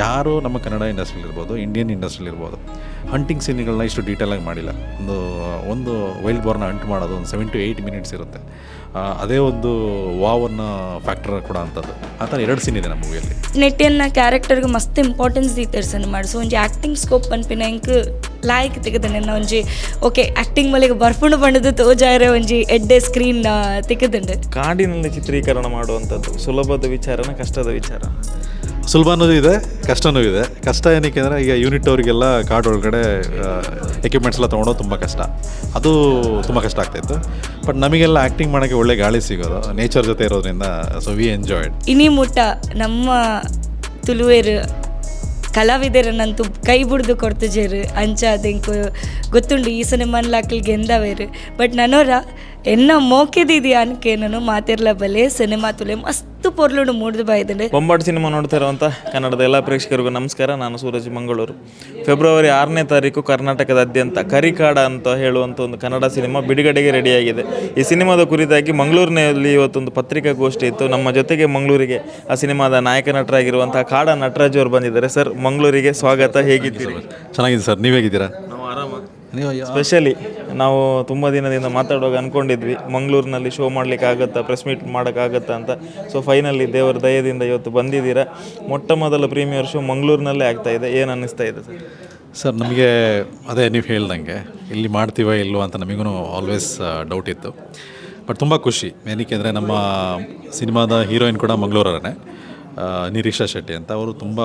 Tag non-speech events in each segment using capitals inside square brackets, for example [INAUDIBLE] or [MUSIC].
ಯಾರು ನಮ್ಮ ಕನ್ನಡ ಇಂಡಸ್ಟ್ರಿಲಿ ಇರ್ಬೋದು ಇಂಡಿಯನ್ ಇಂಡಸ್ಟ್ರಿಲಿ ಇರ್ಬೋದು ಹಂಟಿಂಗ್ ಸೀನ್ಗಳನ್ನ ಇಷ್ಟು ಡೀಟೇಲಾಗಿ ಮಾಡಿಲ್ಲ. ಒಂದು ಒಂದು ವೈಲ್ಡ್ ಬೋರ್ನ ಹಂಟ್ ಮಾಡೋದು ಒಂದು ಸೆವೆನ್ ಟು ಏಯ್ಟ್ ಮಿನಿಟ್ಸ್ ಇರುತ್ತೆ. ಅದೇ ಒಂದು ವಾವನ್ನು ಫ್ಯಾಕ್ಟರ್ ಕೂಡ ಅಂಥದ್ದು ಆ ಥರ ಎರಡು ಸೀನ್ ಇದೆ ನಮ್ಮ ಮೂವಿಯಲ್ಲಿ ನೆಟ್ಟಿಯನ್ನ ಕ್ಯಾರೆಕ್ಟರ್ಗೆ ಮಸ್ತ್ ಇಂಪಾರ್ಟೆನ್ಸ್ ದೀತಾರೆ ಮಾಡಿ. ಸೊ ಒಂಜಿ ಆ್ಯಕ್ಟಿಂಗ್ ಸ್ಕೋಪ್ ಅನ್ಪಿನ ಇಂಕ್ ಲಾಯ್ಕ್ ತೆಗೆದನೆ ಒಂಜಿ ಓಕೆ ಆ್ಯಕ್ಟಿಂಗ್ ಮಲೆಗೆ ಬರ್ಪುಂಡು ಬಣ್ಣದ ತೋಜಾರೆ ಒಂಜಿ ಎಡ್ಡೆ ಸ್ಕ್ರೀನ್ ತೆಗೆದಂಡೆ. ಕಾಡಿನಲ್ಲಿ ಚಿತ್ರೀಕರಣ ಮಾಡುವಂಥದ್ದು ಸುಲಭದ ವಿಚಾರನ ಕಷ್ಟದ ವಿಚಾರ. ಸುಲಭನೂ ಇದೆ, ಕಷ್ಟನೂ ಇದೆ. ಕಷ್ಟ ಏನಕ್ಕೆ ಅಂದರೆ ಈಗ ಯೂನಿಟ್ ಅವರಿಗೆಲ್ಲ ಕಾರ್ಡ್ ಒಳಗಡೆ ಎಕ್ವಿಪ್ಮೆಂಟ್ಸ್ ಎಲ್ಲ ತೊಗೊಂಡೋದು ತುಂಬ ಕಷ್ಟ. ಅದು ತುಂಬ ಕಷ್ಟ ಆಗ್ತಾಯಿತ್ತು ಬಟ್ ನಮಗೆಲ್ಲ ಆ್ಯಕ್ಟಿಂಗ್ ಮಾಡೋಕ್ಕೆ ಒಳ್ಳೆ ಗಾಳಿ ಸಿಗೋದು. ನೇಚರ್ ಜೊತೆ ಇರೋದ್ರಿಂದ ಸೊ ವಿ ಎಂಜಾಯ್ಡ್ ಇನಿ ಮುಟ್ಟ, ನಮ್ಮ ತುಳುವೇರು ಕಲಾವಿದರನ್ನಂತೂ ಕೈ ಬಿಡ್ದು ಕೊಡ್ತಿಜೇರು ಅಂಚ ಅದೆಂಕು ಗೊತ್ತುಂಡು, ಈ ಸಿನಿಮಾನ್ ಲಾಕಲ್ಗೆ ಎಂದವೇರು. ಬಟ್ ನನೋರ ಎನ್ನ ಮೋಕಿದಿದೆಯಾ ಅನ್ಕೆ ನಾನು ಮಾತಿರ್ಲ ಬಲೆ ಸಿನಿಮಾ ತುಲೆ ಮಸ್ತ್ ಪೊರ್ಲುಡು ಮೂಡ್ದು ಬಾಯ್ದಂಡೆ. ಬೊಂಬಾಟ್ ಸಿನಿಮಾ ನೋಡ್ತಾ ಇರುವಂಥ ಕನ್ನಡದ ಎಲ್ಲ ಪ್ರೇಕ್ಷಕರಿಗೂ ನಮಸ್ಕಾರ. ನಾನು ಸೂರಜ್ ಮಂಗಳೂರು. ಫೆಬ್ರವರಿ ಆರನೇ ತಾರೀಕು ಕರ್ನಾಟಕದಾದ್ಯಂತ ಕರಿಕಾಡ ಅಂತ ಹೇಳುವಂಥ ಒಂದು ಕನ್ನಡ ಸಿನಿಮಾ ಬಿಡುಗಡೆಗೆ ರೆಡಿಯಾಗಿದೆ. ಈ ಸಿನಿಮಾದ ಕುರಿತಾಗಿ ಮಂಗಳೂರಿನಲ್ಲಿ ಇವತ್ತೊಂದು ಪತ್ರಿಕಾಗೋಷ್ಠಿ ಇತ್ತು. ನಮ್ಮ ಜೊತೆಗೆ ಮಂಗಳೂರಿಗೆ ಆ ಸಿನಿಮಾದ ನಾಯಕ ನಟರಾಗಿರುವಂಥ ಕಾಡ ನಟರಾಜ್ ಅವರು ಬಂದಿದ್ದಾರೆ. ಸರ್ ಮಂಗಳೂರಿಗೆ ಸ್ವಾಗತ. ಹೇಗಿದ್ದೀರಾ? ಚೆನ್ನಾಗಿದೆ ಸರ್. ನೀವು ಹೇಗಿದ್ದೀರಾ? ನಾವು ಆರಾಮ. ಸ್ಪೆಷಲಿ ನಾವು ತುಂಬ ದಿನದಿಂದ ಮಾತಾಡುವಾಗ ಅಂದ್ಕೊಂಡಿದ್ವಿ ಮಂಗಳೂರಿನಲ್ಲಿ ಶೋ ಮಾಡ್ಲಿಕ್ಕೆ ಆಗುತ್ತಾ ಪ್ರೆಸ್ ಮೀಟ್ ಮಾಡೋಕ್ಕಾಗತ್ತಾ ಅಂತ. ಸೊ ಫೈನಲಿ ದೇವರ ದಯದಿಂದ ಇವತ್ತು ಬಂದಿದ್ದೀರಾ. ಮೊಟ್ಟ ಮೊದಲ ಪ್ರೀಮಿಯರ್ ಶೋ ಮಂಗಳೂರಿನಲ್ಲೇ ಆಗ್ತಾ ಇದೆ. ಏನು ಅನ್ನಿಸ್ತಾ ಇದೆ ಸರ್? ಸರ್, ನಮಗೆ ಅದೇ ನೀವು ಹೇಳ್ದಂಗೆ, ಇಲ್ಲಿ ಮಾಡ್ತೀವ ಇಲ್ವೋ ಅಂತ ನಮಗೂ ಆಲ್ವೇಸ್ ಡೌಟ್ ಇತ್ತು. ಬಟ್ ತುಂಬ ಖುಷಿ. ಏನಕ್ಕೆ ಅಂದರೆ ನಮ್ಮ ಸಿನಿಮಾದ ಹೀರೋಯಿನ್ ಕೂಡ ಮಂಗಳೂರವರೇ ನಿರೀಕ್ಷಾ ಶೆಟ್ಟಿ ಅಂತ. ಅವರು ತುಂಬ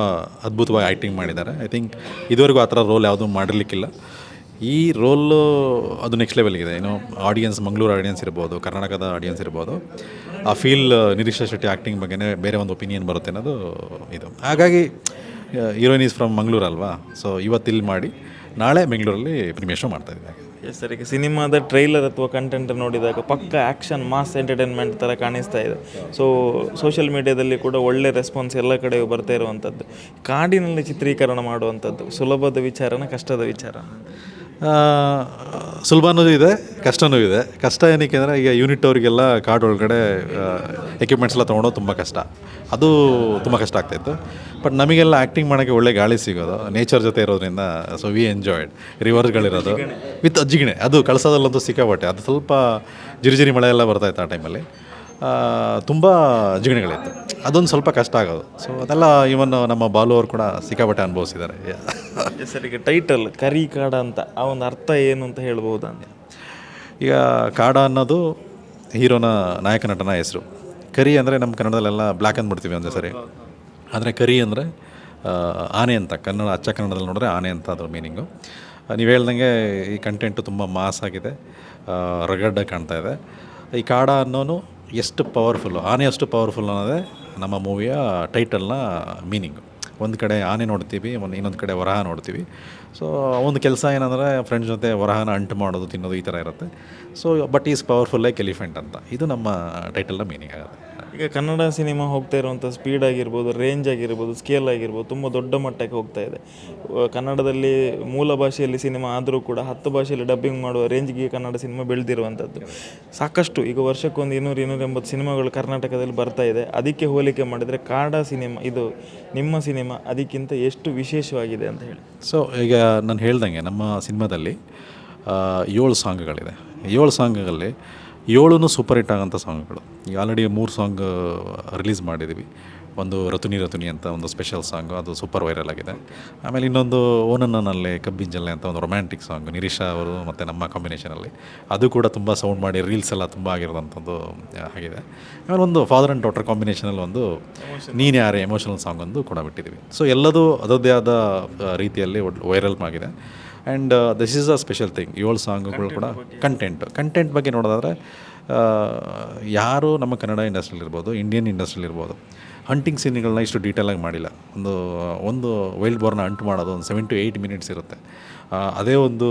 ಅದ್ಭುತವಾಗಿ ಆ್ಯಕ್ಟಿಂಗ್ ಮಾಡಿದ್ದಾರೆ. ಐ ಥಿಂಕ್ ಇದುವರೆಗೂ ಆ ಥರ ರೋಲ್ ಯಾವುದೂ ಮಾಡಿರಲಿಕ್ಕಿಲ್ಲ. ಈ ರೋಲು ಅದು ನೆಕ್ಸ್ಟ್ ಲೆವೆಲ್ಗಿದೆ ಏನು ಆಡಿಯನ್ಸ್ ಮಂಗಳೂರು ಆಡಿಯನ್ಸ್ ಇರ್ಬೋದು, ಕರ್ನಾಟಕದ ಆಡಿಯನ್ಸ್ ಇರ್ಬೋದು. ಆ ಫೀಲ್ ನಿರೀಕ್ಷಾ ಶೆಟ್ಟಿ ಆ್ಯಕ್ಟಿಂಗ್ ಬಗ್ಗೆನೇ ಬೇರೆ ಒಂದು ಒಪಿನಿಯನ್ ಬರುತ್ತೆ ಅನ್ನೋದು ಇದು. ಹಾಗಾಗಿ ಹೀರೋಯಿನ್ ಈಸ್ ಫ್ರಮ್ ಮಂಗಳೂರು ಅಲ್ವಾ? ಸೊ ಇವತ್ತು ಇಲ್ಲಿ ಮಾಡಿ, ನಾಳೆ ಬೆಂಗಳೂರಲ್ಲಿ ಪ್ರೀಮಿಯರ್ ಶೋ ಮಾಡ್ತಾ ಇದ್ದೀವಿ ಎಸ್ ಸರ್ ಸಿನಿಮಾದ ಟ್ರೈಲರ್ ಅಥವಾ ಕಂಟೆಂಟ್ ನೋಡಿದಾಗ ಪಕ್ಕ ಆ್ಯಕ್ಷನ್ ಮಾಸ್ ಎಂಟರ್ಟೈನ್ಮೆಂಟ್ ಥರ ಕಾಣಿಸ್ತಾ ಇದೆ. ಸೊ ಸೋಷಿಯಲ್ ಮೀಡಿಯಾದಲ್ಲಿ ಕೂಡ ಒಳ್ಳೆ ರೆಸ್ಪಾನ್ಸ್ ಎಲ್ಲ ಕಡೆ ಬರ್ತಾ ಇರುವಂಥದ್ದು. ಕಾಡಿನಲ್ಲಿ ಚಿತ್ರೀಕರಣ ಮಾಡುವಂಥದ್ದು. ಸುಲಭದ ವಿಚಾರನ ಕಷ್ಟದ ವಿಚಾರ. ಸುಲಭನೂ ಇದೆ, ಕಷ್ಟನೂ ಇದೆ. ಕಷ್ಟ ಏನಕ್ಕೆ ಅಂದರೆ ಈಗ ಯೂನಿಟ್ ಅವರಿಗೆಲ್ಲ ಕಾರ್ಡ್ ಒಳಗಡೆ ಎಕ್ವಿಪ್ಮೆಂಟ್ಸ್ ಎಲ್ಲ ತೊಗೊಳೋದು ತುಂಬ ಕಷ್ಟ. ಅದು ತುಂಬ ಕಷ್ಟ ಆಗ್ತಾಯಿತ್ತು ಬಟ್ ನಮಗೆಲ್ಲ ಆ್ಯಕ್ಟಿಂಗ್ ಮಾಡೋಕ್ಕೆ ಒಳ್ಳೆ ಗಾಳಿ ಸಿಗೋದು. ನೇಚರ್ ಜೊತೆ ಇರೋದ್ರಿಂದ ಸೊ ವಿ ಎಂಜಾಯ್ಡ್ ರಿವರ್ಸ್ಗಳಿರೋದು ವಿತ್ ಜಿಗಣೆ ಅದು ಕಳಸೋದಲ್ಲಂತೂ ಸಿಕ್ಕಾಪಟ್ಟೆ. ಅದು ಸ್ವಲ್ಪ ಜಿರಿಜಿರಿ ಮಳೆ ಎಲ್ಲ ಬರ್ತಾಯಿತ್ತು ಆ ಟೈಮಲ್ಲಿ ತುಂಬ ಜಿಗಣೆಗಳಿತ್ತು ಅದೊಂದು ಸ್ವಲ್ಪ ಕಷ್ಟ ಆಗೋದು. ಸೊ ಅದೆಲ್ಲ ಇವನ್ ನಮ್ಮ ಬಾಲು ಅವರು ಕೂಡ ಸಿಕ್ಕಾಪಟ್ಟೆ ಅನುಭವಿಸಿದ್ದಾರೆ. ಎಸ್ ಸರ್ ಈಗ ಟೈಟಲ್ ಕರಿ ಕಾಡ ಅಂತ, ಆ ಒಂದು ಅರ್ಥ ಏನು ಅಂತ ಹೇಳ್ಬೋದಾ ಈಗ ಕಾಡ ಅನ್ನೋದು ಹೀರೋನ, ನಾಯಕ ನಟನ ಹೆಸರು. ಕರಿ ಅಂದರೆ ನಮ್ಮ ಕನ್ನಡದಲ್ಲೆಲ್ಲ ಬ್ಲ್ಯಾಕ್ ಅಂದ್ಬಿಡ್ತೀವಿ ಒಂದೇ ಸರಿ. ಆದರೆ ಕರಿ ಅಂದರೆ ಆನೆ ಅಂತ, ಕನ್ನಡ, ಅಚ್ಚ ಕನ್ನಡದಲ್ಲಿ ನೋಡಿದ್ರೆ ಆನೆ ಅಂತ ಅದ್ರ ಮೀನಿಂಗು ನೀವು ಹೇಳ್ದಂಗೆ ಈ ಕಂಟೆಂಟು ತುಂಬ ಮಾಸ್ ಆಗಿದೆ. ರಗಡ್ಡ ಕಾಣ್ತಾ ಇದೆ. ಈ ಕಾಡ ಅನ್ನೋನು ಎಷ್ಟು ಪವರ್ಫುಲ್ಲು ಆನೆ ಅಷ್ಟು ಪವರ್ಫುಲ್ ಅನ್ನೋದೇ ನಮ್ಮ ಮೂವಿಯ ಟೈಟಲ್ನ ಮೀನಿಂಗು ಒಂದು ಕಡೆ ಆನೆ ನೋಡ್ತೀವಿ, ಒಂದು ಇನ್ನೊಂದು ಕಡೆ ವರಹ ನೋಡ್ತೀವಿ. ಸೊ ಒಂದು ಕೆಲಸ ಏನಂದರೆ ಫ್ರೆಂಡ್ಸ್ ಜೊತೆ ವರಹನ ಅಂಟು ಮಾಡೋದು, ತಿನ್ನೋದು ಈ ಥರ ಇರುತ್ತೆ. So but is powerful like elephant ಅಂತ. ಇದು ನಮ್ಮ ಟೈಟಲ್ನ ಮೀನಿಂಗ್ ಆಗುತ್ತೆ. ಈಗ ಕನ್ನಡ ಸಿನಿಮಾ ಹೋಗ್ತಾ ಇರುವಂಥ ಸ್ಪೀಡ್ ಆಗಿರ್ಬೋದು ರೇಂಜ್ ಆಗಿರ್ಬೋದು ಸ್ಕೇಲ್ ಆಗಿರ್ಬೋದು ತುಂಬ ದೊಡ್ಡ ಮಟ್ಟಕ್ಕೆ ಹೋಗ್ತಾ ಇದೆ. ಕನ್ನಡದಲ್ಲಿ ಮೂಲ ಭಾಷೆಯಲ್ಲಿ ಸಿನಿಮಾ ಆದರೂ ಕೂಡ ಹತ್ತು ಭಾಷೆಯಲ್ಲಿ ಡಬ್ಬಿಂಗ್ ಮಾಡುವ ರೇಂಜ್ಗೆ ಕನ್ನಡ ಸಿನಿಮಾ ಬೆಳೆದಿರುವಂಥದ್ದು. ಸಾಕಷ್ಟು ಈಗ ವರ್ಷಕ್ಕೊಂದು ಇನ್ನೂರು ಇನ್ನೂರ ಎಂಬತ್ತು ಸಿನಿಮಾಗಳು ಕರ್ನಾಟಕದಲ್ಲಿ ಬರ್ತಾ ಇದೆ. ಅದಕ್ಕೆ ಹೋಲಿಕೆ ಮಾಡಿದರೆ ಕಾಡ ಸಿನಿಮಾ, ಇದು ನಿಮ್ಮ ಸಿನಿಮಾ ಅದಕ್ಕಿಂತ ಎಷ್ಟು ವಿಶೇಷವಾಗಿದೆ ಅಂತ ಹೇಳಿ. ಸೊ ಈಗ ನಾನು ಹೇಳ್ದಂಗೆ ನಮ್ಮ ಸಿನಿಮಾದಲ್ಲಿ ಏಳು ಸಾಂಗ್ಗಳಿದೆ. ಏಳು ಸಾಂಗ್ಗಳಲ್ಲಿ ಏಳು ಸೂಪರ್ ಹಿಟ್ ಆಗೋಂಥ ಸಾಂಗ್ಗಳು. ಈಗ ಆಲ್ರೆಡಿ ಮೂರು ಸಾಂಗ್ ರಿಲೀಸ್ ಮಾಡಿದ್ದೀವಿ ಒಂದು ರತುನಿ ರತುನಿ ಅಂತ ಒಂದು ಸ್ಪೆಷಲ್ ಸಾಂಗು ಅದು ಸೂಪರ್ ವೈರಲ್ ಆಗಿದೆ. ಆಮೇಲೆ ಇನ್ನೊಂದು ಓನನ್ನನಲ್ಲಿ ಕಬ್ಬಿಂಜಲ್ಲೆ ಅಂತ ಒಂದು ರೊಮ್ಯಾಂಟಿಕ್ ಸಾಂಗ್ ನಿರೀಶಾ ಅವರು ಮತ್ತು ನಮ್ಮ ಕಾಂಬಿನೇಷನಲ್ಲಿ ಅದು ಕೂಡ ತುಂಬ ಸೌಂಡ್ ಮಾಡಿ ರೀಲ್ಸ್ ಎಲ್ಲ ತುಂಬ ಆಗಿರೋದಂಥದ್ದು ಆಗಿದೆ. ಆಮೇಲೆ ಒಂದು ಫಾದರ್ ಆ್ಯಂಡ್ ಡಾಟರ್ ಕಾಂಬಿನೇಷನಲ್ಲಿ ಒಂದು ನೀನು ಯಾರೇ ಎಮೋಷನಲ್ ಸಾಂಗ್ ಒಂದು ಕೂಡ ಬಿಟ್ಟಿದ್ದೀವಿ ಸೊ ಎಲ್ಲದೂ ಅದರದ್ದೇ ಆದ ರೀತಿಯಲ್ಲಿ ವೈರಲ್ ಆಗಿದೆ. And this is a special thing ಏಳು ಸಾಂಗ್ಗಳು ಕೂಡ ಕಂಟೆಂಟ್ ಕಂಟೆಂಟ್ ಬಗ್ಗೆ ನೋಡೋದಾದರೆ ಯಾರು ನಮ್ಮ ಕನ್ನಡ ಇಂಡಸ್ಟ್ರಿಯಲ್ಲಿ ಇರ್ಬೋದು ಇಂಡಿಯನ್ ಇಂಡಸ್ಟ್ರಿಲಿ ಇರ್ಬೋದು ಹಂಟಿಂಗ್ ಸೀನ್ಗಳನ್ನ ಇಷ್ಟು ಡೀಟೇಲಾಗಿ ಮಾಡಿಲ್ಲ. ಒಂದು ಒಂದು ವೈಲ್ಡ್ ಬೋರ್ನ ಅಂಟು ಮಾಡೋದು ಒಂದು ಸೆವೆನ್ ಟು ಏಯ್ಟ್ ಮಿನಿಟ್ಸ್ ಇರುತ್ತೆ. ಅದೇ ಒಂದು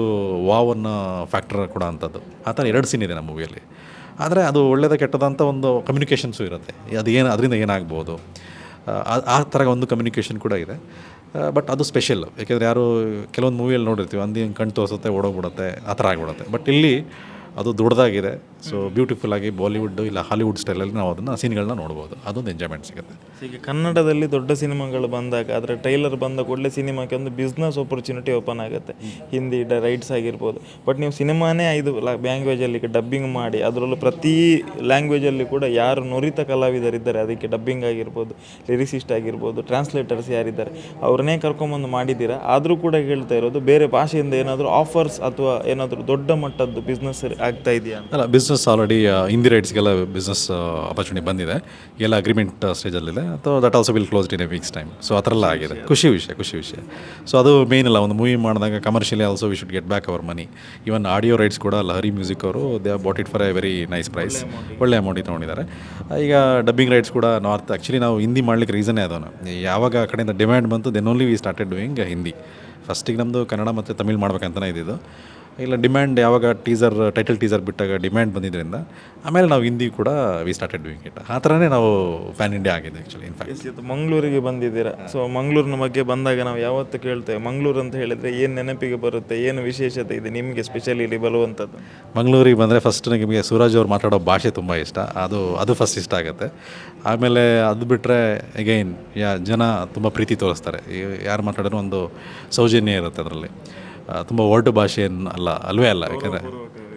ವಾವನ್ನು ಫ್ಯಾಕ್ಟರ್ ಕೂಡ ಅಂಥದ್ದು. ಆ ಥರ ಎರಡು ಸೀನ್ ಇದೆ ನಮ್ಮ ಮೂವಿಯಲ್ಲಿ ಆದರೆ ಅದು ಒಳ್ಳೆಯದ ಕೆಟ್ಟದಂಥ ಒಂದು ಕಮ್ಯುನಿಕೇಷನ್ಸು ಇರುತ್ತೆ. ಅದು ಏನು, ಅದರಿಂದ ಏನಾಗ್ಬೋದು? ಆ- ಥರ ಒಂದು ಕಮ್ಯುನಿಕೇಷನ್ ಕೂಡ ಇದೆ. ಬಟ್ ಅದು ಸ್ಪೆಷಲ್ ಯಾಕೆಂದರೆ ಯಾರು, ಕೆಲವೊಂದು ಮೂವಿಯಲ್ಲಿ ನೋಡಿರ್ತೀವಿ ಅಂದಿ ಕಣ್ಣು ತೋರಿಸುತ್ತೆ, ಓಡೋಗ್ಬಿಡುತ್ತೆ, ಆ ಥರ ಆಗಿಬಿಡುತ್ತೆ. ಬಟ್ ಇಲ್ಲಿ ಅದು ದೊಡ್ಡದಾಗಿದೆ. ಸೊ ಬ್ಯೂಟಿಫುಲ್ ಆಗಿ ಬಾಲಿವುಡ್ ಇಲ್ಲ ಹಾಲಿವುಡ್ ಸ್ಟೈಲಲ್ಲಿ ನಾವು ಅದನ್ನು ಸೀನ್ಗಳನ್ನ ನೋಡ್ಬೋದು. ಅದೊಂದು ಎಂಜಾಯ್ಮೆಂಟ್ ಸಿಗುತ್ತೆ. ಈಗ ಕನ್ನಡದಲ್ಲಿ ದೊಡ್ಡ ಸಿನಿಮಾಗಳು ಬಂದಾಗ ಅದರ ಟ್ರೈಲರ್ ಬಂದ ಕೂಡಲೇ ಸಿನಿಮಾಕ್ಕೆ ಒಂದು ಬಿಸ್ನೆಸ್ ಆಪರ್ಚುನಿಟಿ ಓಪನ್ ಆಗುತ್ತೆ. ಹಿಂದಿ ಡ ರೈಟ್ಸ್ ಆಗಿರ್ಬೋದು. ಬಟ್ ನೀವು ಸಿನಿಮಾನೇ ಐದು ಲ್ಯಾಂಗ್ವೇಜಲ್ಲಿ ಡಬ್ಬಿಂಗ್ ಮಾಡಿ ಅದರಲ್ಲೂ ಪ್ರತಿ ಲ್ಯಾಂಗ್ವೇಜಲ್ಲಿ ಕೂಡ ಯಾರು ನುರಿತ ಕಲಾವಿದರಿದ್ದಾರೆ ಅದಕ್ಕೆ ಡಬ್ಬಿಂಗ್ ಆಗಿರ್ಬೋದು ಲಿರಿಸಿಸ್ಟ್ ಆಗಿರ್ಬೋದು ಟ್ರಾನ್ಸ್ಲೇಟರ್ಸ್ ಯಾರಿದ್ದಾರೆ ಅವ್ರನ್ನೇ ಕರ್ಕೊಂಬಂದು ಮಾಡಿದ್ದೀರಾ? ಆದರೂ ಕೂಡ ಹೇಳ್ತಾ ಇರೋದು ಬೇರೆ ಭಾಷೆಯಿಂದ ಏನಾದರೂ ಆಫರ್ಸ್ ಅಥವಾ ಏನಾದರೂ ದೊಡ್ಡ ಮಟ್ಟದ್ದು ಬಿಸ್ನೆಸ್ ಆಗ್ತಾ ಇದೆಯಾ? ಅಲ್ಲ ಬಿಸ್ನೆಸ್ ಆಲ್ರೆಡಿ ಹಿಂದಿ ರೈಟ್ಸ್ಗೆಲ್ಲ ಬಿಸ್ನೆಸ್ ಆಪರ್ಚುನಿಟಿ ಬಂದಿದೆ. ಎಲ್ಲ agreement ಸ್ಟೇಜಲ್ಲಿದೆ so that also will close in a weeks time so ಆ ಥರ ಎಲ್ಲ ಆಗಿದೆ. ಖುಷಿ ವಿಷಯ ಖುಷಿ ವಿಷಯ. ಸೊ ಅದು ಮೇನ್ ಅಲ್ಲ ಒಂದು ಮೂವಿ ಮಾಡಿದಾಗ commercially also we should get back our money even audio rights ಕೂಡ ಲಹರಿ ಮ್ಯೂಸಿಕ್ ಅವರು they bought it for a very nice price ಒಳ್ಳೆ ಅಮೌಂಟಿಗೆ ತೊಗೊಂಡಿದ್ದಾರೆ. ಈಗ ಡಬ್ಬಿಂಗ್ ರೈಟ್ಸ್ ಕೂಡ ನಾರ್ತ್ ಆ್ಯಕ್ಚುಲಿ ನಾವು ಹಿಂದಿ ಮಾಡ್ಲಿಕ್ಕೆ ರೀಸನ್ನೇ ಅದನ್ನು ಯಾವಾಗ ಆ ಕಡೆಯಿಂದ ಡಿಮ್ಯಾಂಡ್ ಬಂತು then only we started doing Hindi ಫಸ್ಟಿಗೆ ನಮ್ಮದು ಕನ್ನಡ ಮತ್ತು ತಮಿಳ್ ಮಾಡ್ಬೇಕಂತಲೇ ಇದ್ದಿದ್ದು ಇಲ್ಲ ಡಿಮ್ಯಾಂಡ್ ಯಾವಾಗ ಟೀಸರ್ ಟೈಟಲ್ ಟೀಸರ್ ಬಿಟ್ಟಾಗ ಡಿಮ್ಯಾಂಡ್ ಬಂದಿದ್ದರಿಂದ ಆಮೇಲೆ ನಾವು ಹಿಂದಿ ಕೂಡ ವಿ ಸ್ಟಾರ್ಟೆಡ್ ಡೂಯಿಂಗ್ ಇಟ್ ಆ ಥರನೇ ನಾವು ಪ್ಯಾನ್ ಇಂಡಿಯಾ ಆಗಿದೆ ಆ್ಯಕ್ಚುಲಿ ಇನ್ಫ್ಯಾಕ್ಟ್ ಮಂಗಳೂರಿಗೆ ಬಂದಿದ್ದೀರಾ? ಸೊ ಮಂಗಳೂರಿನ ಬಗ್ಗೆ ಬಂದಾಗ ನಾವು ಯಾವತ್ತು ಕೇಳ್ತೇವೆ ಮಂಗಳೂರು ಅಂತ ಹೇಳಿದರೆ ಏನು ನೆನಪಿಗೆ ಬರುತ್ತೆ ಏನು ವಿಶೇಷತೆ ಇದೆ ನಿಮಗೆ ಸ್ಪೆಷಲಿ ಇಲ್ಲಿ ಬರುವಂಥದ್ದು? ಮಂಗಳೂರಿಗೆ ಬಂದರೆ ಫಸ್ಟ್ ನಿಮಗೆ ಸೂರಜ್ ಅವ್ರು ಮಾತಾಡೋ ಭಾಷೆ ತುಂಬ ಇಷ್ಟ ಅದು ಅದು ಫಸ್ಟ್ ಇಷ್ಟ ಆಗುತ್ತೆ. ಆಮೇಲೆ ಅದು ಬಿಟ್ಟರೆ ಅಗೈನ್ ಯಾ ಜನ ತುಂಬ ಪ್ರೀತಿ ತೋರಿಸ್ತಾರೆ. ಯಾರು ಮಾತಾಡೋರು ಒಂದು ಸೌಜನ್ಯ ಇರುತ್ತೆ ಅದರಲ್ಲಿ. ತುಂಬ ಒರಟು ಭಾಷೆಯನ್ನು ಅಲ್ಲ, ಅಲ್ವೇ ಅಲ್ಲ. ಯಾಕಂದರೆ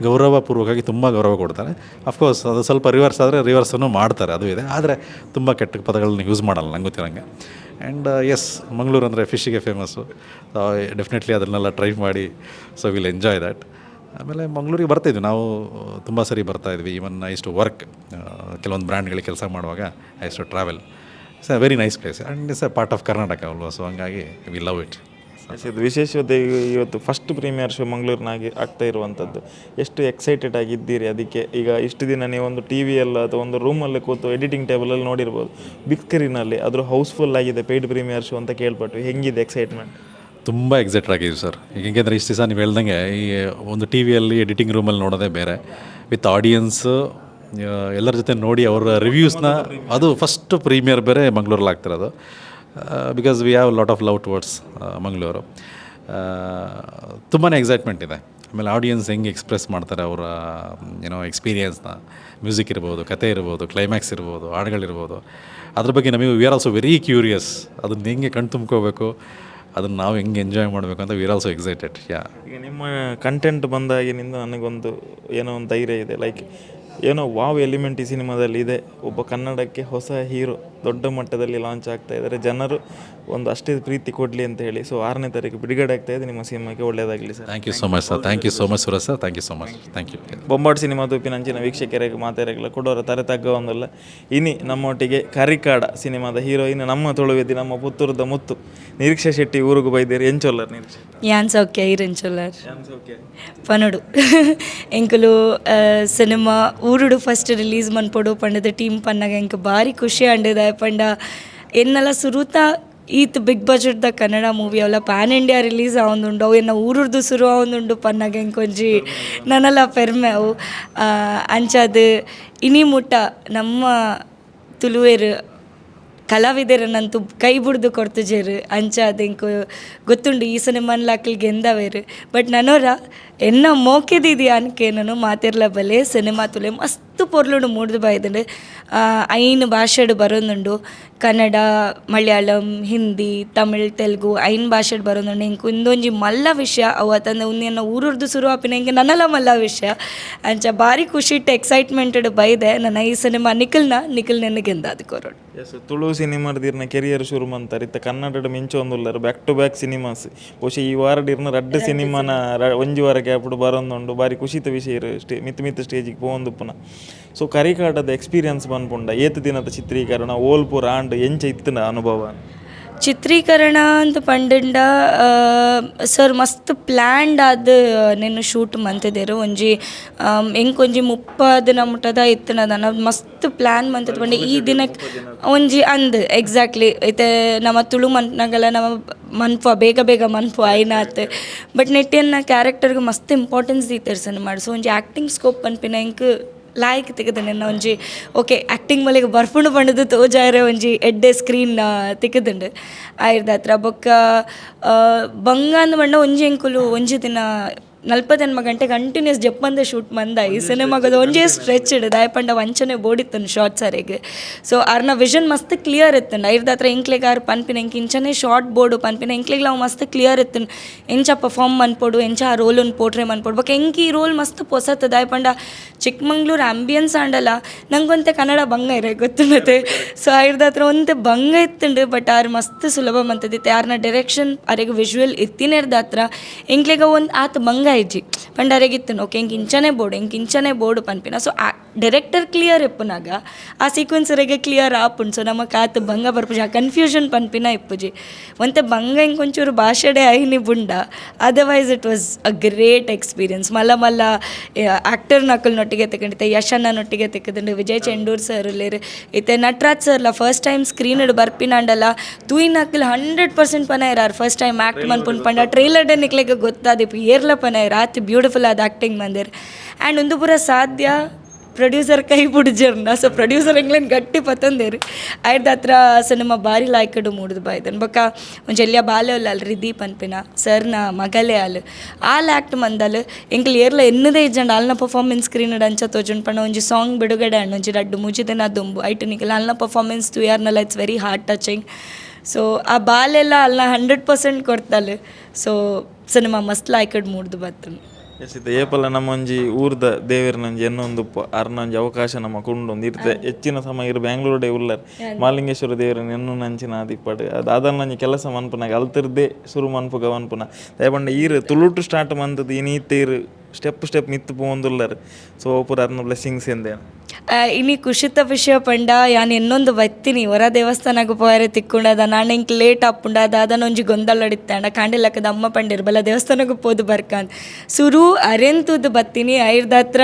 ಗೌರವಪೂರ್ವಕವಾಗಿ ತುಂಬ ಗೌರವ ಕೊಡ್ತಾರೆ. ಅಫ್ಕೋರ್ಸ್ ಅದು ಸ್ವಲ್ಪ ರಿವರ್ಸ್ ಆದರೆ ರಿವರ್ಸನ್ನು ಮಾಡ್ತಾರೆ, ಅದು ಇದೆ. ಆದರೆ ತುಂಬ ಕೆಟ್ಟ ಪದಗಳನ್ನ ಯೂಸ್ ಮಾಡಲ್ಲ, ನಂಗೆ ಗೊತ್ತಿರೋಂಗೆ. ಆ್ಯಂಡ್ ಎಸ್ ಮಂಗಳೂರು ಅಂದರೆ ಫಿಶ್ಗೆ ಫೇಮಸ್ಸು ಡೆಫಿನೆಟ್ಲಿ ಅದನ್ನೆಲ್ಲ ಟ್ರೈ ಮಾಡಿ ಸೊ ವಿಲ್ ಎಂಜಾಯ್ ದ್ಯಾಟ್ ಆಮೇಲೆ ಮಂಗಳೂರಿಗೆ ಬರ್ತಾಯಿದ್ವಿ ನಾವು ತುಂಬ ಸರಿ ಬರ್ತಾಯಿದ್ವಿ ಈವನ್ ಐ ಟು ವರ್ಕ್ ಕೆಲವೊಂದು ಬ್ರ್ಯಾಂಡ್ಗಳಿಗೆ ಕೆಲಸ ಮಾಡುವಾಗ I to travel it's a very nice place and it's a part of Karnataka ಅಲ್ವಾ ಸೊ ಹಂಗಾಗಿ ವಿ ಲವ್ ಇಟ್ ಎಸ್ ಇದು ವಿಶೇಷತೆ ಇವ- ಇವತ್ತು ಫಸ್ಟ್ ಪ್ರೀಮಿಯರ್ ಶೋ ಮಂಗಳೂರಿನಾಗಿ ಆಗ್ತಾ ಇರುವಂಥದ್ದು. ಎಷ್ಟು ಎಕ್ಸೈಟೆಡ್ ಆಗಿದ್ದೀರಿ ಅದಕ್ಕೆ? ಈಗ ಇಷ್ಟು ದಿನ ನೀವು ಒಂದು ಟಿ ವಿಯಲ್ಲಿ ಅಥವಾ ಒಂದು ರೂಮಲ್ಲಿ ಕೂತು ಎಡಿಟಿಂಗ್ ಟೇಬಲಲ್ಲಿ ನೋಡಿರ್ಬೋದು. ಬಿಗ್ ಸ್ಕ್ರೀನಲ್ಲಿ ಅದ್ರ ಹೌಸ್ಫುಲ್ ಆಗಿದೆ ಪೇಯ್ಡ್ ಪ್ರೀಮಿಯರ್ ಶೋ ಅಂತ ಕೇಳ್ಪಟ್ಟು ಹೆಂಗಿದೆ ಎಕ್ಸೈಟ್ಮೆಂಟ್ ತುಂಬ ಎಕ್ಸೈಟೆಡ್ ಆಗಿದ್ದೀವಿ ಸರ್. ಹೇಗೆಂದರೆ ಇಷ್ಟು ದಿವಸ ನೀವು ಹೇಳ್ದಂಗೆ ಈ ಒಂದು ಟಿ ವಿಯಲ್ಲಿ ಎಡಿಟಿಂಗ್ ರೂಮಲ್ಲಿ ನೋಡೋದೇ ಬೇರೆ. ವಿತ್ ಆಡಿಯನ್ಸು ಎಲ್ಲರ ಜೊತೆ ನೋಡಿ ಅವರ ರಿವ್ಯೂಸ್ನ ಅದು ಫಸ್ಟ್ ಪ್ರೀಮಿಯರ್ ಬೇರೆ ಮಂಗಳೂರಲ್ಲಿ ಆಗ್ತಿರೋದು because we have lot of love towards Mangaluru ತುಂಬಾ ಎಕ್ಸೈಟ್ಮೆಂಟ್ ಇದೆ. ಆಮೇಲೆ ಆಡಿಯನ್ಸ್ ಹೆಂಗೆ ಎಕ್ಸ್ಪ್ರೆಸ್ ಮಾಡ್ತಾರೆ ಅವರ ಏನೋ ಎಕ್ಸ್ಪೀರಿಯೆನ್ಸ್ನ ಮ್ಯೂಸಿಕ್ ಇರ್ಬೋದು ಕತೆ ಇರ್ಬೋದು ಕ್ಲೈಮ್ಯಾಕ್ಸ್ ಇರ್ಬೋದು, ಹಾಡುಗಳಿರ್ಬೋದು. ಅದ್ರ ಬಗ್ಗೆ ನಮಗೆ we are also very curious ಅದನ್ನ ಹೆಂಗೆ ಕಣ್ ತುಂಬ್ಕೋಬೇಕು? ಅದನ್ನು ನಾವು ಹೆಂಗೆ ಎಂಜಾಯ್ ಮಾಡಬೇಕು ಅಂತ we are also excited yeah ಈಗ ನಿಮ್ಮ ಕಂಟೆಂಟ್ ಬಂದಾಗಿನಿಂದ ನನಗೊಂದು ಏನೋ ಒಂದು ಧೈರ್ಯ ಇದೆ. ಲೈಕ್ ಏನೋ ವಾವ್ ಎಲಿಮೆಂಟ್ ಈ ಸಿನಿಮಾದಲ್ಲಿ ಇದೆ. ಒಬ್ಬ ಕನ್ನಡಕ್ಕೆ ಹೊಸ ಹೀರೋ ದೊಡ್ಡ ಮಟ್ಟದಲ್ಲಿ ಲಾಂಚ್ ಆಗ್ತಾ ಇದ್ದಾರೆ. ಜನರು ಒಂದು ಅಷ್ಟೇ ಪ್ರೀತಿ ಕೊಡಲಿ ಅಂತ ಹೇಳಿ. ಸೊ ಆರನೇ ತಾರೀಕು ಬಿಡುಗಡೆ ಆಗ್ತಾ ಇದೆ. ನಿಮ್ಮ ಸಿನಿಮಾಕ್ಕೆ ಒಳ್ಳೆಯದಾಗಲಿ sir thank you so much sir thank you so much Suresh sir thank you so much thank you Bombat cinema ತುಪ್ಪಿನಂಚಿನ ವೀಕ್ಷಕರಿಗೆ ಮಾತೆರೆಗಳ ಕೊಡೋರ ತರೆ ತಗ್ಗ ಒಂದಲ್ಲ ಇನಿ ನಮ್ಮೊಟ್ಟಿಗೆ ಕರಿಕಾಡ ಸಿನಿಮಾದ ಹೀರೋಯಿನ್ ನಮ್ಮ ತುಳುವೆದಿ ನಮ್ಮ ಪುತ್ತೂರದ ಮುತ್ತು ನಿರೀಕ್ಷೆ ಶೆಟ್ಟಿ ಊರಿಗೆ ಬೈದೇರಿ. ಎಂಚೊಲ್ಲರ್ ನಿರೀಕ್ಷೆ ಯಾನ್ ಸೌಖ್ಯ ಓಕೆ ಪನಡು. ಎಂಕುಲು ಸಿನಿಮಾ ಊರುಡು ಫಸ್ಟ್ ರಿಲೀಸ್ ಮನ್ಪೊಡು ಪಂಡದ ಟೀಮ್ ಪನ್ನಾಗ ಎಂಕ ಭಾರಿ ಖುಷಿ ಅಂಡಿದ ಪಂಡ ಎನ್ನೆಲ್ಲ ಸುರುತ ಈತ್ ಬಿಗ್ ಬಜೆಟ್ದ ಕನ್ನಡ ಮೂವಿ ಅವಲ್ಲ ಪ್ಯಾನ್ ಇಂಡಿಯಾ ರಿಲೀಸ್ ಆವೊಂದುಂಡು, ಅವು ಎನ್ನ ಊರುರ್ದು ಶುರು ಆವೊಂದುಂಡು ಪನ್ನಾಗ ಕೊಂಜಿ ನನ್ನಲ್ಲ ಪೆರ್ಮೆ ಅವು. ಅಂಚಾದ ಇನಿ ಮುಟ್ಟ ನಮ್ಮ ತುಳುವೇರು ನಂತು ಕೈ ಬಿಡ್ದು ಕೊಡ್ತುಜೇರು ಅಂಚ ಅದೆಂಕು ಗೊತ್ತುಂಡು, ಈ ಸಿನಿಮಾನ್ ಲಾಕಲ್ಗೆ ಎಂದವೇರು ಬಟ್ ನನೋರ ಎನ್ನ ಮೋಕೆದಿದಿ ಅನ್ಕೆ ನಾನು ಮಾತಿರ್ಲ ಬಲೆ ಸಿನಿಮಾ ತುಲೆ ಮಸ್ತ್ ಪೊರ್ಲುಡು ಮೂಡ್ದು ಬಾಯ್ದುಂಡು. ಐನ್ ಭಾಷೆಡು ಬರೋದುಂಡು. ಕನ್ನಡ ಮಲಯಾಳಂ ಹಿಂದಿ ತಮಿಳ್ ತೆಲುಗು ಐನ್ ಭಾಷೆಡ್ ಬರೋದುಂಡು. ಇಂಕು ಇಂದೊಂಜಿ ಮಲ್ಲ ವಿಷಯ ಅವತ್ತಂದ ಉನ್ನೆನ್ನ ಊರುರ್ದು ಶುರು ಆಪಿನ ಹಿಂಗೆ ನನ್ನಲ್ಲ ಮಲ್ಲ ವಿಷಯ. ಅಂಚ ಭಾರಿ ಖುಷಿ ಇಟ್ಟು ಎಕ್ಸೈಟ್ಮೆಂಟೆಡ್ ಬೈದೆ. ನನ್ನ ಈ ಸಿನಿಮಾ ನಿಖಿಲ್ನ ನಿಖಿಲ್ ನೆನಗೆಂದ ಅದಕ್ಕೋರೋಡು ಎಸ್ ತುಳು ಸಿನಿಮಾರ್ದಿರ್ನ ಕೆರಿಯರ್ ಶುರು ಮಂತಾರೆ. ಇತ್ತ ಕನ್ನಡದ ಮಿಂಚ ಒಂದುಲ್ಲರು ಬ್ಯಾಕ್ ಟು ಬ್ಯಾಕ್ ಸಿನಿಮಾಸ್ ಬಹುಶಃ ಈ ವಾರಡಿರ್ನ ರಡ್ಡ ಸಿನಿಮಾನ ರ- ಒಂಜಿ ವಾರ ಗ್ಯಾಪ್ಡು ಬರೋಂದುಂಡು ಬಾರಿ ಖುಷಿತ ವಿಷಯ ಇರು ಸ್ಟೇ, ಮಿತ್ ಮಿತ್ ಸ್ಟೇಜಿಗೆ ಪೋಂದು ಪುನಃ. ಸೊ ಕರಿಕಾಟದ ಎಕ್ಸ್ಪೀರಿಯನ್ಸ್ ಬಂದ್ಪುಂಡ ಏತ ದಿನದ ಚಿತ್ರೀಕರಣ, ಓಲ್ಪುರ ಆಂಡ್ ಎಂಚ ಇತ್ತಿನ ಅನುಭವ. ಚಿತ್ರೀಕರಣ ಅಂತ ಪಂಡಂಡ ಸರ್ ಮಸ್ತ್ ಪ್ಲ್ಯಾಂಡ್ ಆದ ನಿನ್ನ ಶೂಟ್ ಮಂತಿದ್ದೇರು ಒಂಜಿ ಹೆಂಗೆ ಒಂಜಿ ದಿನ ನಮ್ಮಟದ ಇತ್ತನದ ಮಸ್ತ್ ಪ್ಲ್ಯಾನ್ ಮಂತಿದ್ ಪಂಡ ಈ ದಿನಕ್ಕೆ ಒಂಜಿ ಅಂದ್, ಎಕ್ಸಾಕ್ಟ್ಲಿ. ಐತೆ ನಮ್ಮ ತುಳು ಮನ್ಪನಾಗೆಲ್ಲ, ನಮ್ಮ ಮನ್ಫ ಬೇಗ ಬೇಗ ಮನ್ಫು ಐನಾತ್. ಬಟ್ ನೆಟ್ಟಿನ ಕ್ಯಾರೆಕ್ಟರ್ಗೆ ಮಸ್ತ್ ಇಂಪಾರ್ಟೆನ್ಸ್ ದೀತಾರೆ ಸರ್ ಮಾಡಿ ಒಂಜಿ ಆ್ಯಕ್ಟಿಂಗ್ ಸ್ಕೋಪ್ ಅನ್ಪಿನ ಇಂಕ್ ಲಾಯ್ಕ್ ತೆಗೆದ ನನ್ನ ಒಂಜಿ ಓಕೆ ಆ್ಯಕ್ಟಿಂಗ್ ಮಲೆಗೆ ಬರ್ಪುಂಡು ಪಂಡದು ತೋಜಾರೆ ಒಂಜಿ ಎಡ್ಡೆ ಸ್ಕ್ರೀನ್ ತೆಗೆದುಂಡು. ಆಯ್ದ ಹತ್ರ. ಬೊಕ್ಕ ಬಂಗಾಂದ ಬಂಗ ಪಂಡ ಒಂಜಿ ಎಂಕುಲು ಒಂಜಿ ದಿನ ನಲ್ಪತ್ತೆನ್ಮ ಗಂಟೆ ಕಂಟಿನ್ಯೂಸ್ ಜಪ್ಪಂದೆ ಶೂಟ್ ಮಂದ ಈ ಸಿನಿಮಾಗದು ಒಂಜೇ ಸ್ಟ್ರೆಚ್ ಇಡ. ದಾಯಪಂಡ ವಂಚನೆ ಬೋಡಿತ್ತನು ಶಾರ್ಟ್ ಸರಿಗೆ ಸೊ ಅರ್ನ ವಿಷನ್ ಮಸ್ತ್ ಕ್ಲಿಯರ್ ಇತ್ತಂಡು ಐರ್ದ ಹತ್ರ ಎಂಕ್ಲೆಗ್ ಆರು ಪನ್ಪಿನ ಎಂಕ್ ಇಂಚನೆ ಶಾರ್ಟ್ ಬೋರ್ಡು ಪನ್ಪಿನ ಎಂಕ್ಲೆಗ್ ಅವು ಮಸ್ತ್ ಕ್ಲಿಯರ್ ಇತ್ತನ್ ಎಂಚ ಪರ್ಫಾರ್ಮ್ ಮನ್ಪೋಡು ಎಂಚ ಆ ರೋಲನ್ನು ಪೋಟ್ರೆ ಮನ್ಪೋಡು. ಬಕ್ ಎಂಕ್ ಈ ರೋಲ್ ಮಸ್ತ್ ಪೊಸತ್ತು. ದಾಯಪಂಡ ಚಿಕ್ಕಮಂಗ್ಳೂರು ಆಂಬಿಯನ್ಸ್ ಆಂಡಲ್ಲ ನಂಗೊಂತೆ ಕನ್ನಡ ಭಂಗ ಇರ ಗೊತ್ತುಂಡತೆ ಸೊ ಐರ್ದ ಹತ್ರ ಒಂತೆ ಭಂಗ ಇತ್ತುಂಡು ಬಟ್ ಆರು ಮಸ್ತ್ ಸುಲಭ ಮಂತದಿತ್ತೆ ಆರ್ನ ಡೈರೆಕ್ಷನ್ ಅರೆಗೆ ವಿಜುವಲ್ ಇತ್ತಿನೇರ್ದ ಹತ್ರ. ಎಂಕ್ಲೆಗ ಒಂದು ಆತ ಬಂಗ ಇಜ್ಜಿ ಪಂಡ ಅರೆಗೆ ಇತ್ತನು ಓಕೆ ಎಂಕ್ ಇಂಚನೆ ಬೋಡು ಎಂಕ್ ಇಂಚನೆ ಬೋರ್ಡು ಪನ್ಪಿನ ಸೊ ಕ್ಲಿಯರ್ ಇಪ್ಪುನಾಗ ಆ ಸೀಕ್ವೆನ್ಸ್ ಅರೆಗೆ ಕ್ಲಿಯರ್ ಆಪುಂಡು ಸೊ ನಮ್ಮ ಆತ ಭಂಗ ಬರ್ಪುಜಿ ಆ ಕನ್ಫ್ಯೂಷನ್ ಪನ್ಪಿನ ಇಪ್ಪುಜಿ ಒಂತೆ ಭಂಗ ಹಿಂಗೆ ಒಂಚೂರು ಭಾಷೆಡೆ ಐನಿ ಬುಂಡ. Otherwise it was a great experience ಮಲ್ಲ ಮಲ್ಲ ಆ್ಯಕ್ಟರ್ ನಕಲ್ನೊಟ್ಟಿಗೆ ತೆಕೊಂಡಿದ್ದೆ ಯಶಣ್ಣನೊಟ್ಟಿಗೆ ತೆಕ್ಕದಂಡು. ವಿಜಯ್ ಚೆಂಡೂರ್ ಸರ್ ಲೇರು ಇತ್ತೆ ನಟರಾಜ್ ಸರ್ಲ ಫಸ್ಟ್ ಟೈಮ್ ಸ್ಕ್ರೀನ್ ಇಡು ಬರ್ಪಿನಾಂಡಲ್ಲ ತೂಯಿ ನಕಲ್ ಹಂಡ್ರೆಡ್ ಪರ್ಸೆಂಟ್ ಪನ ಇರಾರ್. ಫಸ್ಟ್ ಟೈಮ್ ಆ್ಯಕ್ಟ್ ಮನ್ಪುನ್ ಪಂಡ. ಟ್ರೇಲರ್ ಡೆ ನಿಕ್ಲೆಗೆ ಗೊತ್ತಾದಿಪ್ಪು. ಏರ್ಲ ಪನ ಇರ ಆತ್ ಬ್ಯೂಟಿಫುಲ್ ಆದ ಆ್ಯಕ್ಟಿಂಗ್ ಬಂದಿರ್ ಆ್ಯಂಡ್ ಒಂದು ಪೂರ ಸಾಧ್ಯ ಪ್ರೊಡ್ಯೂಸರ್ ಕೈ ಬುಡ್ಜರ್ನ. ಸೊ ಪ್ರೊಡ್ಯೂಸರ್ ಹೆಂಗ್ಲೇನ್ ಗಟ್ಟಿ ಪತ್ತಂದೇರಿ ಆಯ್ತು ಹತ್ರ ಸಿನಿಮಾ ಬಾರಿ ಲಾಯ್ಕಡು ಮೂಡ್ದು ಬಾಯ್ದನ್ ಬೊಕ ಒಂಜಿ ಎಲ್ಲಿಯ ಬಾಲೆ ಅಲ್ಲ ದೀಪ್ ಅನ್ಪಿನ ಸರ್ನ, ಮಗಲೇ ಆಲ್ ಆಲ್ ಆ್ಯಕ್ಟ್ ಮಂದಲ್ ಎಂಕ್ಲ್ ಏರ್ಲ ಎನ್ನದೇ ಇಜ್ಜಂಡ್ ಆಲ್ನ ಪರ್ಫಾರ್ಮೆನ್ಸ್ ಸ್ಕ್ರೀನ್ ಅಂಚ ತೋಜನ್ ಪಂಡ ಒಂಜಿ ಸಾಂಗ್ ಬಿಡುಗಡೆ ಅಣ್ಣ ಒಂಜಿ ರಡ್ಡು ಮುಜಿದನ ದುಂಬು. ಐಟು ನಿಕಲ್ ಆಲ್ನ performance ತುಯಾರ್ನಲ್ಲ it's very heart touching so ಆ ಬಾಲೆಲ್ಲ ಅಲ್ನ ಹಂಡ್ರೆಡ್ ಪರ್ಸೆಂಟ್ ಕೊಡ್ತಲ್ಲ ಸೊ ಸಿನಿಮಾ ಮಸ್ತ್ ಲಾಯ್ಕಡ್ ಮೂಡ್ದು ಬತ್ತನು ಎಸ್ ಇದು ಏಪಲ ನಮ್ಮ ಒಂಜಿ ಊರ್ದ ದೇವೆರ್ನ ಒಂಜಿ ಎನ್ನೊಂದು ಅರ್ನ ಒಂಜಿ ಅವಕಾಶ ನಮ್ಮ ಕುಂಡೊಂದು. ಇರ್ತೆ ಹೆಚ್ಚಿನ ಸಮಯ ಇರು ಬ್ಯಾಂಗ್ಳೂರ್ಡೆ ಉಳ್ಳರ್. ಮಾಲಿಂಗೇಶ್ವರ ದೇವರನ್ನ ಎನ್ನು ನಂಚಿನ ಆದಿಪ್ಪಡು ಅದು ಅದನ್ನ ನಂಜಿ ಕೆಲಸ ಮನ್ಪುನಾಗ ಅಲ್ತಿರ್ದೆ ಶುರು ಮನ್ಪುಗ ಮನ್ಪುನ ದಯಪಂಡ ಈರು ತುಳುಟು ಸ್ಟಾರ್ಟ್ ಮಂತದ್ದು ಈ ಸ್ಟೆಪ್ ಸ್ಟೆಪ್ ಮಿತ್ತು ಪೋಂದುಲ್ಲರ್ ಸೊ ಪೂರ ಅರ್ನ ಬ್ಲೆಸ್ಸಿಂಗ್ಸ್ ಎಂದೇನು ಆ, ಇನಿ ಕುಶಿತ ವಿಷಯ ಪಂಡ ಯಾನ್ ಇನ್ನೊಂದು ಬತ್ತಿನಿ. ಹೊರ ದೇವಸ್ಥಾನಕ್ಕೆ ಪೋಯರೆ ತಿಕ್ಕೊಂಡದ ನಾನು ಇಂಕ್ ಲೇಟ್ ಆಪುಂಡ ಅದ ಅದನ್ನ ಒಂಜಿ ಗೊಂದಲ ಹಿಡಿತಾಂಡ ಕಾಂಡಿಲಕ್ಕದ ಅಮ್ಮ ಪಂಡಿರ್ ಬಲ ದೇವಸ್ಥಾನಕ್ಕೆ ಪೋದು ಬರ್ಕಂದ್. ಸುರು ಅರೆಂತುದು ಬತ್ತಿನಿ ಐರ್ದ ಹತ್ರ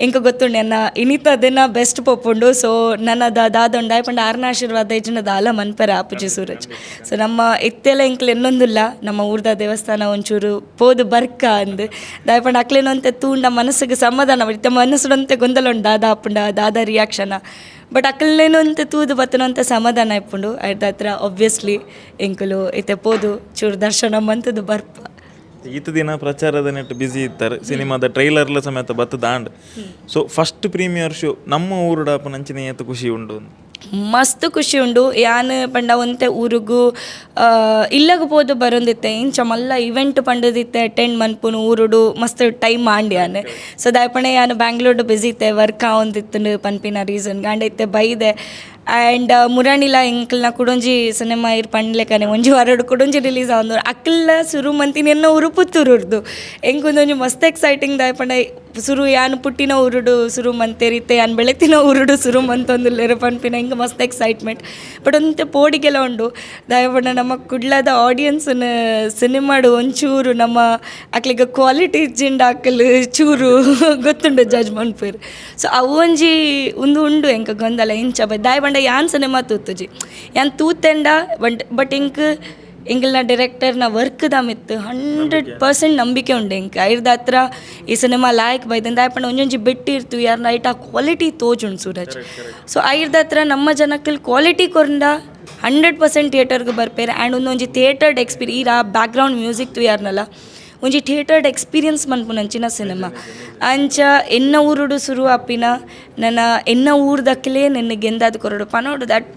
ಇಂಕ ಗೊತ್ತುಂಡು ಎನ್ನ ಇನಿತ ಅದನ್ನ ಬೆಸ್ಟ್ ಪೊಪ್ಪುಂಡು ಸೊ ನನ್ನ ದಾದೊಂಡ ಪಂಡ ಆರ್ನ ಆಶೀರ್ವಾದ ಇಜ್ಜಿನ ದಾಲ ಮನ್ಪರ ಆಪುಜಿ ಸೂರಜ್. ಸೊ ನಮ್ಮ ಇತ್ತೆಲ್ಲ ಇಂಕ್ಲ ಇನ್ನೊಂದಿಲ್ಲ ನಮ್ಮ ಊರ್ದ ದೇವಸ್ಥಾನ ಒಂಚೂರು ಪೋದು ಬರ್ಕ ಅಂದ್ ದಾಯಪಂಡ ಅಕ್ಲೇನಂತೆ ತೂಂಡ ಮನಸ್ಸಿಗೆ ಸಮಾಧಾನ ಇತ್ತ ಮನಸ್ಸುಡಂತೆ ಗೊಂದಲ ಉಂಡು ದಾದ ಅಪ್ಪುಂಡ ದಾದ ರಿಯಾಕ್ಷನ ಬಟ್ ಅಕ್ಕಲ್ಲೇನು ಅಂತ ತೂದು ಬತ್ತನು ಅಂತ ಸಮಾಧಾನ ಇಪ್ಪುಂಡು. ಅದ್ರ ಹತ್ರ ಒಬ್ವಿಯಸ್ಲಿ ಎಂಕುಲು ಇತ್ತೆ ಪೋದು ಚೂರು ದರ್ಶನ ಮಂತದು ಬರ್ಪ. ಈತ ದಿನ ಪ್ರಚಾರದ ನೆಟ್ಟು ಬ್ಯುಸಿ ಇತ್ತಾರೆ. ಸಿನಿಮಾದ ಟ್ರೈಲರ್ಲ ಸಮೇತ ಬತ್ತದ and so first premiere show ನಮ್ಮ ಊರುಡಾಪ ನಂಚಿನ ಏತ ಖುಷಿ ಉಂಡು. ಮಸ್ತ್ ಖುಷಿ ಉಂಡು. ಯಾನ್ ಪಂಡ ಒಂತೆ ಊರುಗು ಇಲ್ಲಗ ಪೋದು ಬರೊಂದಿತ್ತೆ ಇಂಚ ಮಲ್ಲ ಇವೆಂಟ್ ಪಂಡದಿತ್ತೆ ಅಟೆಂಡ್ ಮನ್ಪುನು ಊರುಡು, ಮಸ್ತ್ ಟೈಮ್ ಮಾಡಿ ಯಾನ್. ಸೊ ದಾಯಪಣೆ ಯಾನು ಬ್ಯಾಂಗ್ಳೂರ್ಡು ಬಿಸಿ ಇತ್ತೆ ವರ್ಕ್ ಆವೊಂದಿತ್ತು ಪನ್ಪಿನ ರೀಸನ್ ಗಾಂಡ ಇತ್ತೆ ಬೈದೆ ಆ್ಯಂಡ್ ಮುರಾಣಿಲ ಎಂಕಲ್ನ ಕುಡೊಂಜಿ ಸಿನಿಮಾ ಇರ್ ಪಂಡ್ಲೆಕನೆ, ಒಂಜಿ ವಾರಡು ಕುಡುಂಜಿ ರಿಲೀಸ್ ಆವೊಂದು ಅಕ್ಕಲ್ಲ ಸುರು ಮಂತಿನ ಎನ್ನ ಉರು ಪುತ್ತೂರುರ್ದು ಎಂಕೊಂದೊಂಜಿ ಮಸ್ತ್ ಎಕ್ಸೈಟಿಂಗ್ ದಾಯಪಂಡ ಸುರು ಯಾನ್ ಪುಟ್ಟಿನ ಉರುಡು ಸುರು ಮಂತೆರಿತೆ ಯಾನ್ ಬೆಳೆತಿನ ಉರುಡು ಸುರು ಮಂತೊಂದುಲ್ಲೆರು ಪನ್ಪಿನ, ಹಿಂಗೆ ಮಸ್ತ್ ಎಕ್ಸೈಟ್ಮೆಂಟ್ ಬಟ್ ಅಂತೆ ಪೋಡಿಗೆಲ್ಲ ಉಂಡು ದಾಯಪಂಡ ನಮ್ಮ ಕುಡ್ಲದ ಆಡಿಯನ್ಸನ್ನ ಸಿನಿಮಾಡು ಒಂಚೂರು ನಮ್ಮ ಅಕ್ಲಿಗೆ ಕ್ವಾಲಿಟಿ ಜಿಂಡ ಅಕ್ಕಲು ಚೂರು [LAUGHS] ಗೊತ್ತುಂಡು ಜಜ್ ಮನ್ಪುರ್. ಸೊ ಅವೊಂಜಿ ಒಂದು ಉಂಡು ಎಂಕ ಗೊಂದಲ, ಇಂಚ ಬೈ ದಾಯಪಂಡ ಯಾನ್ ಸಿನಿಮಾ ತೂತುಜಿ. ಯಾನ್ ತೂತೆಂಡ, ಬಟ್ ಬಟ್ ಇಂಕ್ ಎಂಕಲ್ನ ನ ವರ್ಕ್ ದಾಮಿತ್ತು ಹಂಡ್ರೆಡ್ ಪರ್ಸೆಂಟ್ ನಂಬಿಕೆ. ಉಂಡು ಎಂಕ್ ಐರ್ದ ಹತ್ರ ಈ ಸಿನಿಮಾ ಲಾಯಕ್ ಬೈದಂದ ಆಯ್ಪಂಡ ಒಂಜೊಂಜಿ ಬಿಟ್ಟಿರ್ತು ಯಾರನ್ನ ಐಟ್ ಆ ಕ್ವಾಲಿಟಿ ತೋಜುಂಡು ಸೂರಜ್. ಸೊ ಐರ್ದ ಹತ್ರ ನಮ್ಮ ಜನಕ್ಕಲ್ಲಿ ಕ್ವಾಲಿಟಿ ಕೊರಂಡ ಹಂಡ್ರೆಡ್ ಪರ್ಸೆಂಟ್ ಥಿಯೇಟರ್ಗೆ ಬರ್ಪೇರೆ ಆ್ಯಂಡ್ ಒಂದೊಂಜಿ ಥಿಯೇಟರ್ಡ್ ಎಕ್ಸ್ಪೀರಿ ಈರ ಬ್ಯಾಕ್ಗ್ರೌಂಡ್ ಮ್ಯೂಸಿಕ್ ತು ಯಾರನಲ್ಲ ಒಂಜಿ ಥಿಯೇಟರ್ಡ್ ಎಕ್ಸ್ಪೀರಿಯನ್ಸ್ ಮನ್ಪುನಂಚಿನ ಸಿನಿಮಾ ಅಂಚ ಎನ್ನ ಊರುಡು ಶುರು ಆಪಿನ ನನ್ನ ಎನ್ನ ಊರ್ದಕ್ಕಲೇ ನಿನ್ನ ಗೆಂದಾದ ಕೊರಡು ಪನೋಡು ದಟ್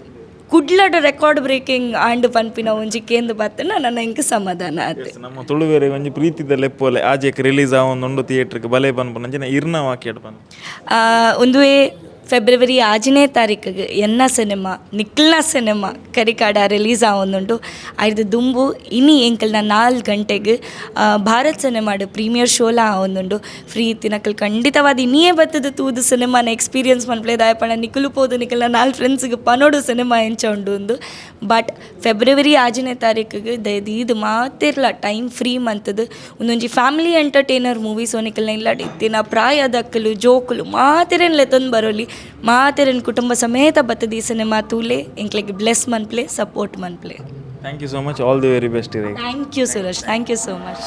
ಕುಡ್ಲಡ್ ರೆಕಾರ್ಡ್ ಬ್ರೇಕಿಂಗ್ ಆಂಡ್ ಪನ್ಪಿನ ಒಂಜಿ ಕೇಂದು ಬತ್ತನ ನನ್ನ ಇಂಕ ಸಮಾಧಾನ ಆತೆ ನಮ್ಮ ತುಳುವೇರೆ ಒಂಜಿ ಪ್ರೀತಿದ ಲೆಪ್ಪೋಲೆ ಆಜೆಕ್ ರಿಲೀಸ್ ಆವೊಂದುಂಡು ಥಿಯೇಟ್ರಿಗೆ ಬಲೆ ಪನ್ಪು ನಂಚಿನ ಇರ್ನ ವಾಕ್ಯಡ್ ಪನ್ ಆ, ಒಂದು ಫೆಬ್ರವರಿ ಆಜನೇ ತಾರೀಕಿಗೆ ಎನ್ನ ಸಿನಿಮಾ ನಿಕ್ಲ್ನ ಸಿನಿಮಾ ಕರಿಕಾಡ ರಿಲೀಸ್ ಆವೊಂದುಂಡು ಐದು ದುಂಬು, ಇನಿ ಎಂಕಲ್ನ ನಾಲ್ಕು ಗಂಟೆಗೆ ಭಾರತ್ ಸಿನಿಮಾಡು ಪ್ರೀಮಿಯರ್ ಶೋಲ ಆವೊಂದುಂಡು ಫ್ರೀ ತಿನಕಲ್ ಖಂಡಿತವಾದ ಇನ್ನಿಯೇ ಬತ್ತದ ತೂದು ಸಿನಿಮಾನ ಎಕ್ಸ್ಪೀರಿಯನ್ಸ್ ಮನ್ಪ್ಲೆ ದಾಯಪಣ ನಿಕುಲು ಪೋದು ನಿಕಲ್ನ ನಾಲ್ಕು ಫ್ರೆಂಡ್ಸ್ಗೆ ಪನೋಡು ಸಿನಿಮಾ ಎಂಚ ಉಂಡು ಒಂದು ಬಟ್ ಫೆಬ್ರವರಿ ಆಜನೇ ತಾರೀಕಿಗೆ ಇದು ಮಾತಿರ್ಲ ಟೈಮ್ ಫ್ರೀ ಮಂತದ್ದು ಒಂದೊಂಜಿ ಫ್ಯಾಮಿಲಿ ಎಂಟರ್ಟೈನರ್ ಮೂವೀಸ್ ಒನಿಕಲ್ನ ಇಲ್ಲ ಇತ್ತಿನ ಪ್ರಾಯದಕ್ಕಲು, ಜೋಕುಲು ಮಾತಿರನ್ಲೆ ತಂದು ಬರೋಲಿ. ಮಾತಿರನ್ ಕುಟುಂಬ ಸಮೇತ ಬತ್ತ ದೀಸನೆ ಮಾತೂಲೆ ತೂಲೆ ಎಂಕ್ಲೆಗೆ ಬ್ಲೆಸ್ ಮನ್ಪ್ಲೆ support ಮನ್ಪ್ಲೆ thank you so much all the very best ಇದೆ thank you Suresh thank you so much